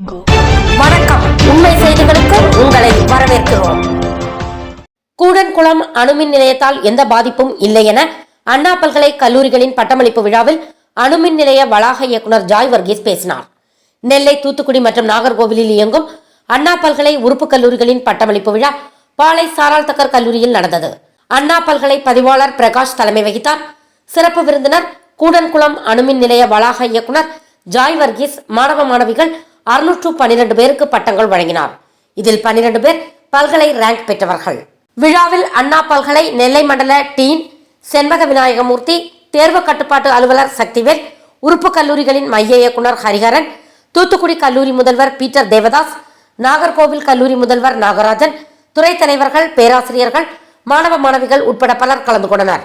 வணக்கம். உண்மை செய்திகளுக்கு உங்களை வரவேற்கிறோம். கூடன்குளம் அணுமின் நிலையத்தால் எந்த பாதிப்பும் இல்லை என அண்ணா பல்கலை கல்லூரிகளின் பட்டமளிப்பு விழாவில் அணுமின் நிலைய வளாக இயக்குனர் ஜாய் வர்கீஸ் பேசினார். நெல்லை தூத்துக்குடி மற்றும் நாகர்கோவிலில் இயங்கும் அண்ணா பல்கலை உறுப்பு கல்லூரிகளின் பட்டமளிப்பு விழா பாளை சாராள் தக்கர் கல்லூரியில் நடந்தது. அண்ணா பல்கலை பதிவாளர் பிரகாஷ் தலைமை வகித்தார். சிறப்பு விருந்தினர் கூடன்குளம் அணுமின் நிலைய வளாக இயக்குனர் ஜாய் வர்கீஸ் மாணவ மாணவிகள் அறுநூற்று பனிரெண்டு பேருக்கு பட்டங்கள் வழங்கினார். இதில் பனிரெண்டு பேர் பல்கலை ரேங்க் பெற்றவர்கள். விழாவில் அண்ணா பல்கலை நெல்லை மண்டல டீன் செண்பக விநாயகமூர்த்தி தேர்வு கட்டுப்பாட்டு அலுவலர் சக்திவேல் உறுப்பு கல்லூரிகளின் மைய இயக்குனர் ஹரிஹரன் தூத்துக்குடி கல்லூரி முதல்வர் பீட்டர் தேவதாஸ் நாகர்கோவில் கல்லூரி முதல்வர் நாகராஜன் துறை தலைவர்கள் பேராசிரியர்கள் மாணவ மாணவிகள் உட்பட பலர் கலந்து கொண்டனர்.